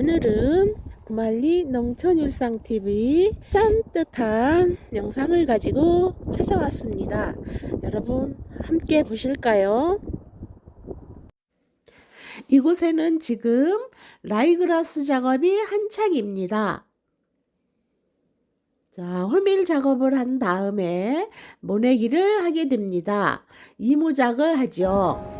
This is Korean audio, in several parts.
오늘은 구말리 농촌일상TV 짠뜻한 영상을 가지고 찾아왔습니다. 여러분 함께 보실까요? 이곳에는 지금 라이그라스 작업이 한창입니다. 자, 호밀 작업을 한 다음에 모내기를 하게 됩니다. 이모작을 하죠.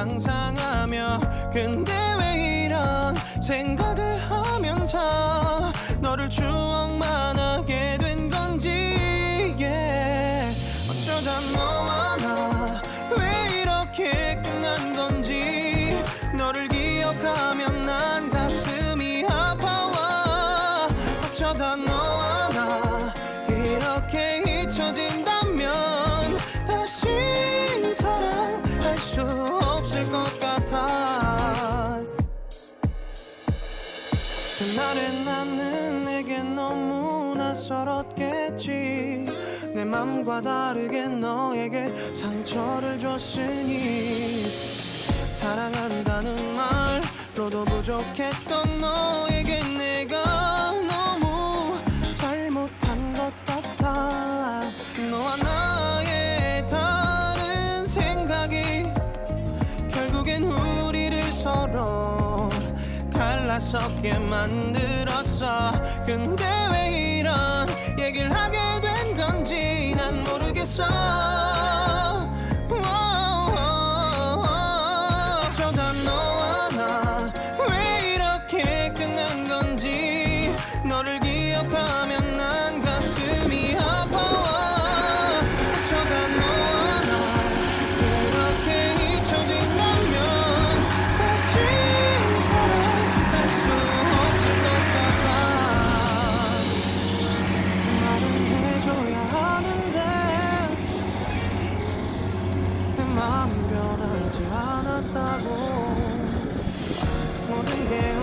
상상하며 근데 왜 이런 생각을 하면서 너를 추 낯설었겠지. 내 맘과 다르게 너에게 상처를 줬으니 사랑한다는 말로도 부족했던 너에게 내가 너무 잘못한 것 같아. 너와 나의 다른 생각이 결국엔 우리를 서로 갈라서게 만들었어. 근데 왜 이런 얘기를 하게 된 건지 난 모르겠어 마음 변하지 않았다고. 모든 게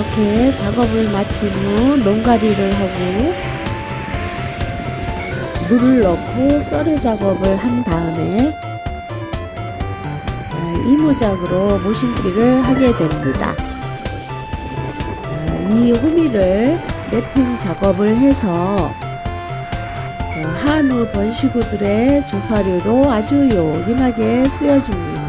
이렇게 작업을 마친 후 농가리를 하고 물을 넣고 썰이 작업을 한 다음에 아, 이모작으로 모신기를 하게 됩니다. 아, 이 호미를 랩핑 작업을 해서 어, 한우 번식우들의 조사료로 아주 요긴하게 쓰여집니다.